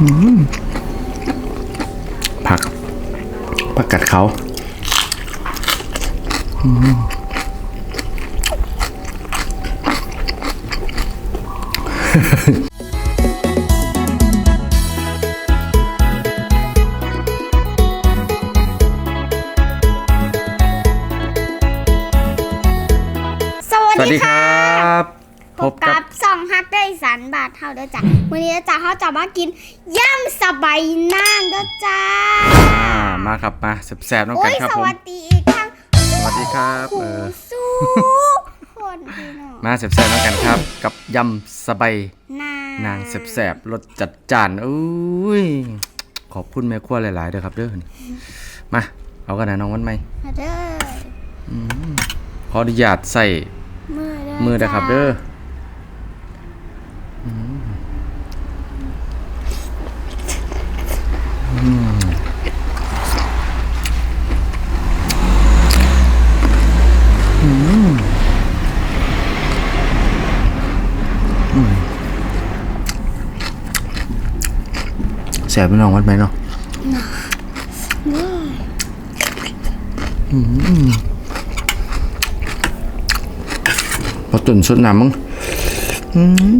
ผักผักกัดเขาสวัสสวัสดีดีคค่ะรับ พบกับสองฮักได้สันบาทเท่าเด้อจ้ะวันนี้จ้ะเขาจะมากินย่ำสบายนางเด้อจ้าอ่ามาครับมาแสบๆน้องโอ้กันยครับสผมวัสดีอีกครั้งสวัสดีครับหูเออสู้คนพี่น้องมาแสบๆน้องกันครับ กับยำสบายนางนางแสบๆรสจัดจานอุ้ยขอบคุณแม่ครัวหลายๆเด้อครับเด้อมาเอากันนะน้องวันใหม่มาเด้อขออนุญาตใส่มือเด้อมือนะครับเด้ออืมอืมอืมอืม แสบพี่น้องวัดไหมเนาะอืมพอตุ่นสุดน้ำมั้งอืม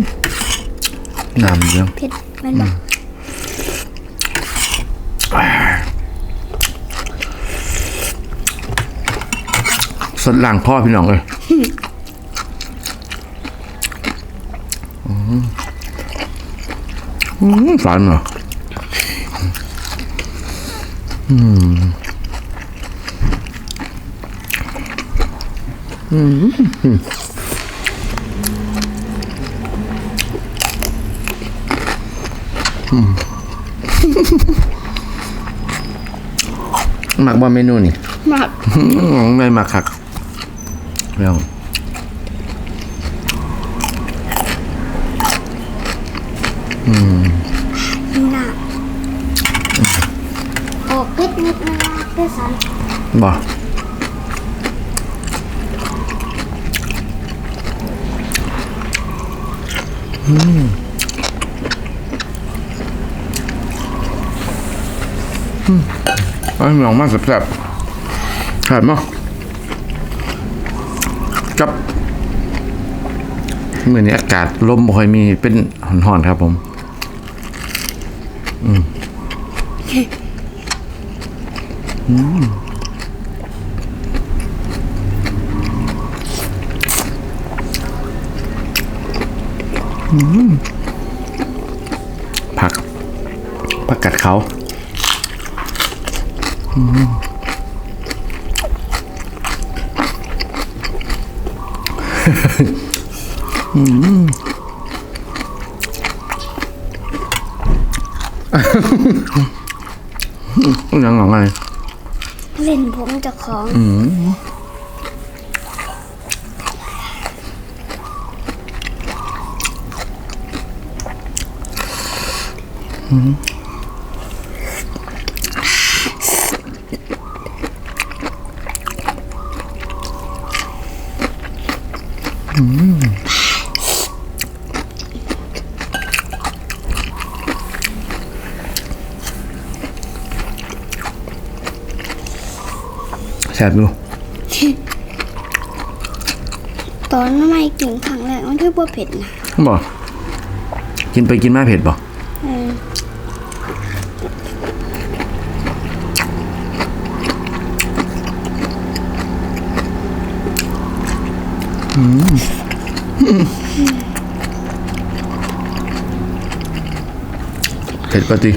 น้ำเยอะเผ็ดแมันบอกสดหลังพ่อพี่น้องเลยอืมอืมฝันเหรอ อืมอืม อืมหมักบ่เมนูนี่หมักอืมไม่มาคักเรื่องนี่นะโอ้ เผ็ดนิดนึงนะเด้อสันบ่อืมไอ้หลองมากแซ่บๆแซ่บมากกับเมื่อนี้อากาศลมบ่ค่อยมีเป็นห่อนๆครับผม ผัก ผักกัดเขาอืมอืมยังหรอไง เล่นผมจะของอืมแซ่บดูตอนไม่กินครั้งแรกมันคือบ่เผ็ดนะบ่กินไปกินมาเผ็ดบ่เออเผ็ดปะติ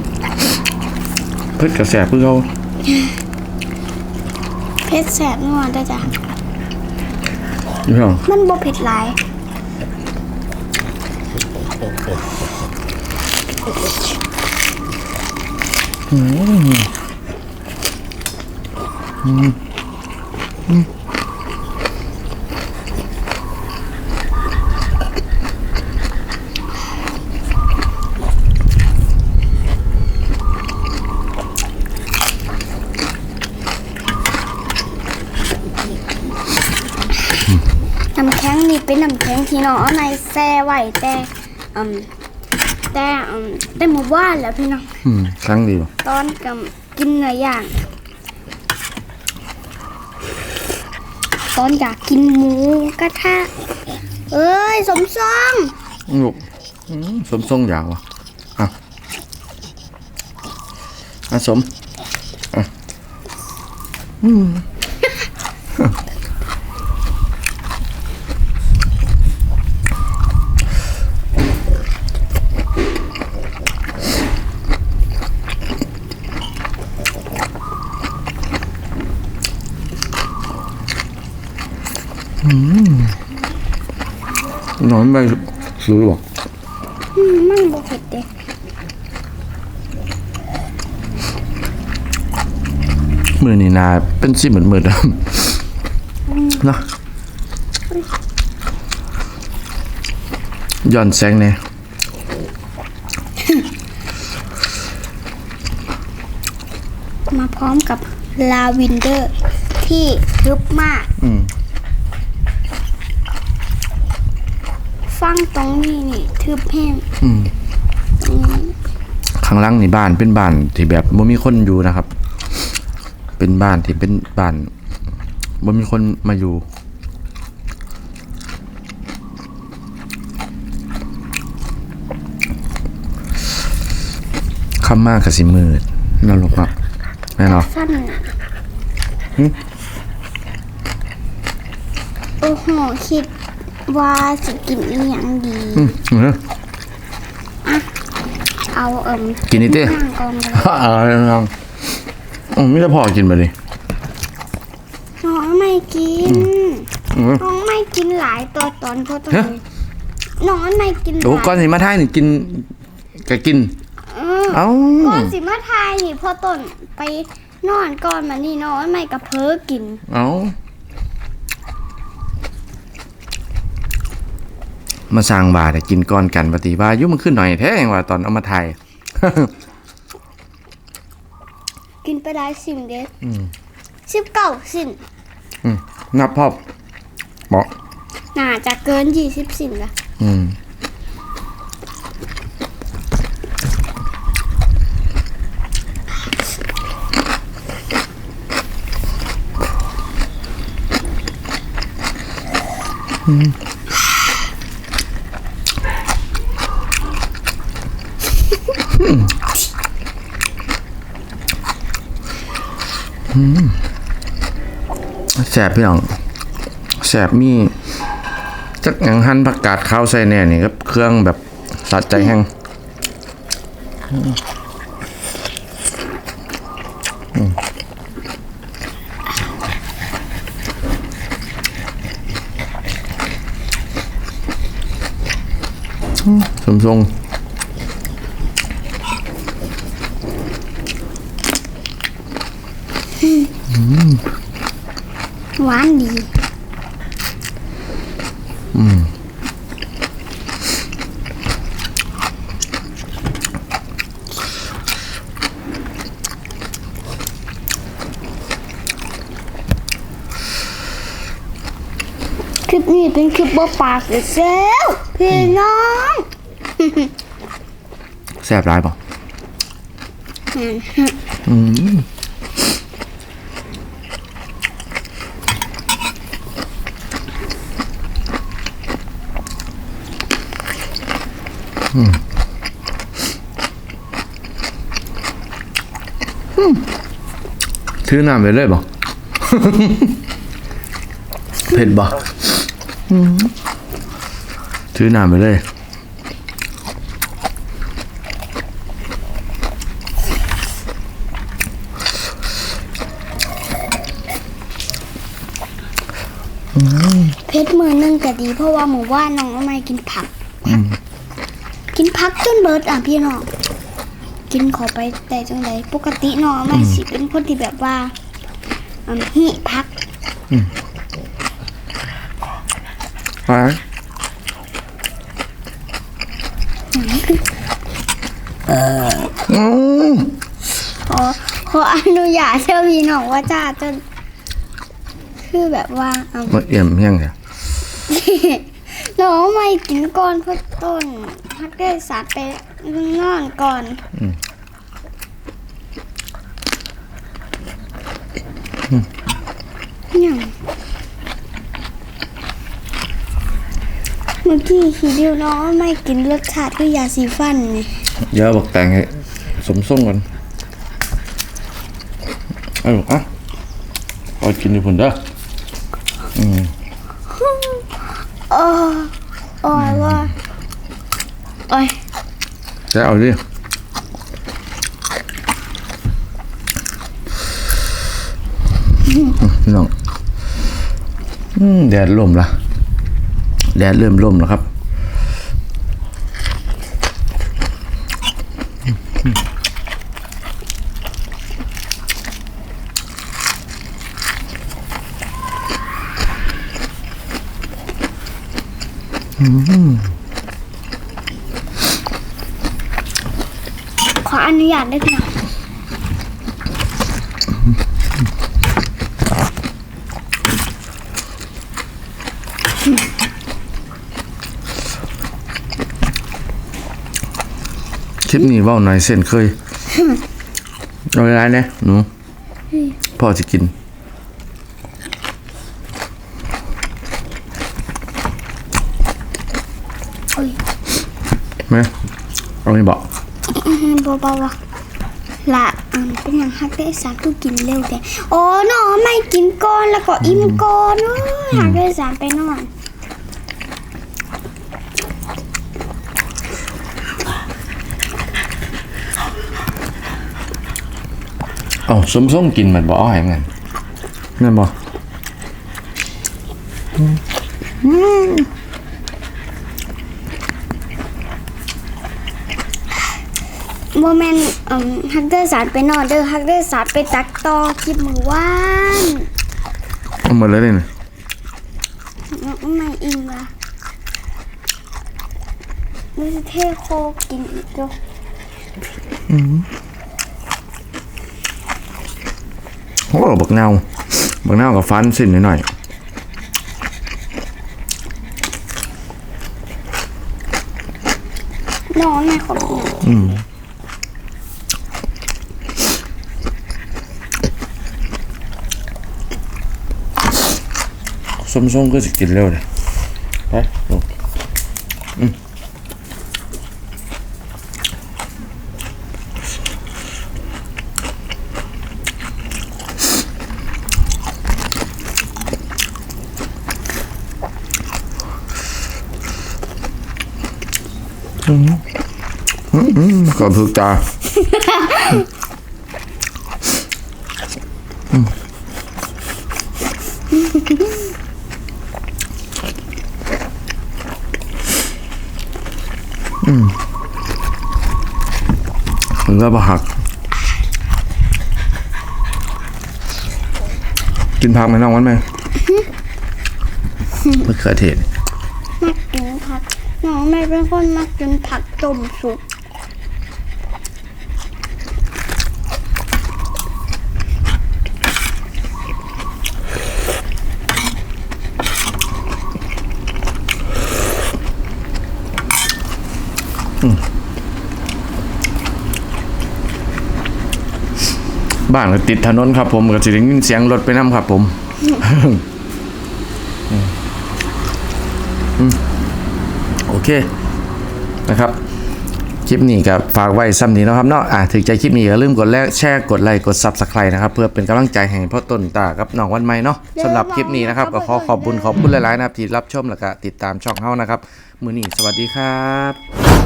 เผ็ดกระแสบเพื่อเขา เผ็ดแสบนัวเด้อจ้ะพี่น้องมันบ่เผ็ดหลายน้ำแข็งนี่เป็ นน้ำแข็งที่น้องเอาในแช่ไว้แต่อืมแต่อืมแต่หมู่บ้านแหล้วพี่น้อง อืมครั้งดีบ่ตอนกับกินเนื้อย่าง ตอนอยากกินหมูกระทะเอ้ยสมซองลูกอืมสมทรงอยากวะอะอะสมอะอืม นอนไปซื้อบอกอืมมันบ่เผ็ดเด้มือนี่นาเป็นสิเหมือนมือดำเนาะย้อนแสงเนี่ยมาพร้อมกับลาวินเดอร์ที่ทึบมาก อืม ฟังตรงนี้นี่ทึบแห้งอืมข้างหล่างนี่บ้านเป็นบ้านที่แบบบ่มีคนอยู่นะครับ เป็นบ้านที่เป็นบ้านบ่มีคนมาอยู่คำมากกับสิมืดนรกเนาะแม่เนาะสั้นน่ะหึโอ้โหคิด ว่าสิกินอีหยังดี อืมเออเอาเอิ่มกินนี่เต้นั่งก่อนเลยอะไรน้องอืมไม่ได้พอกินไปดิน้องไม่กิน อืม น้องไม่กินหลายตัวตอนเพราะตอนฮะ นี้น้องไม่กินหโอ้ลายก่อนสิมาทายนี่กินก็กิน เออเอ้าก่อนสิมาทายนี่พอต้นไปนอนก่อนมานี่น้องไม่กระเพ้อกิน เอ้า มาสร้างบาทกินก่อนกันปฏิว่าอยุมันขึ้นหน่อยแท้ยังว่าตอนเอามาถ่ายกินไปได้สิ่งเด็ดอืมสิบเก้าสิ่งอืมนับพอบบอกน่าจะเกินยี่สิบสิ่งละอืม แสบพี่น้องแสบมีจักหยังหั่นผักกาดขาวใส่แน่นี่ครับเครื่องแบบสัดใจแห้งสมทรง หวานดีคลิปนี้เป็นคลิปบ่ปากเซลพี่น้องแสบร้ายป่ะอืม อืมถือน้ำไปเลยบ่เผ็ดบ่ถือน้ำไปเลยเพชรมือหนึงก็ดี เพราะว่าหมูว่าน้องเอาไม่กินผัก กินผักจนเบิดอะพี่น้องกินเขอไปแต่จังไรปกติน้องเอาไม่สิเป็นคนที่แบบว่าอืมหิผักไปอืมขอขออนุญาตเจ้าพี่น้องว่าจ้าจนคือแบบว่าอืมมาเอี่ยมยังไงน้องไม่กินก่อนเพราะต้น ฮักได้สาดไปนอนก่อนอืมยังเมื่อกี้คิดอยู่เนาะไม่กินรสชาติคือยาสีฟันนี่เดี๋ยวบอกแต่งให้สมส่งกันเอาลูกอะเอากินอยู่พุ่นเด้ออืม โอ้โอ้ยว่า โอ้ยจะเอาดิพี่น้องแดดล่มละแดดเริ่มล่มแล้วครับข ออนุญาตได้ไหมคลิปนี้เว่าหน่อยเส้นเคยเอาเวลาเนี่ยหนูพ่อจะกินโอ้ยไหมเอาไม่บอก บอบาวะละอันเป็นอย่างฮักได้สามทุกกินเร็วแต่โอ้หนอไม่กินก่อนแล้วก็อิ่มก่อนเว้ยฮักได้สามไปนอนเอาส้มส้มๆกินมันบอกเอาให้มันนั่นบอก โมเมนต์อืมฮักได้สารไปนอนเด้อฮักได้สารไปตักต่อคลิปมือว่านเอาหมดเลยเลยนะไม่อิ่มละนี่เทโคกินอีกด้วยโอ้บักเนาบักเนากับฟันสิ้นหน่อยนอนไม่ขอบคุณๆอืม ส้มๆก็จะกินเร็วเลยไปลูกอืมก่อน พึกตาหรือว่าบะหัก กินผักไหมน้องวันไหมมะเขือเทศ มักกินผักน้องไม่เป็นคนมักกินผักต้มสุก บ้านก็ติดถนนครับ ผมก็จะได้ยินเสียงรถไปน้ำครับ ผมอืมโอเคนะครับ คลิปนี้ก็ฝากไว้ซ้ำนี้เนาะครับเนาะอ่าถึงใจคลิปนี้อย่าลืมกดแลกแชร์กดไลค์กด Subscribe นะครับ เพื่อเป็นกำลังใจให้พ่อต้นตากับน้องวันใหม่เนาะสำหรับคลิปนี้นะครับก็ขอขอบคุณขอบคุณหลายๆนะครับที่รับชมแล้วก็ติดตามช่องเฮานะครับ มื้อนี้สวัสดีครับ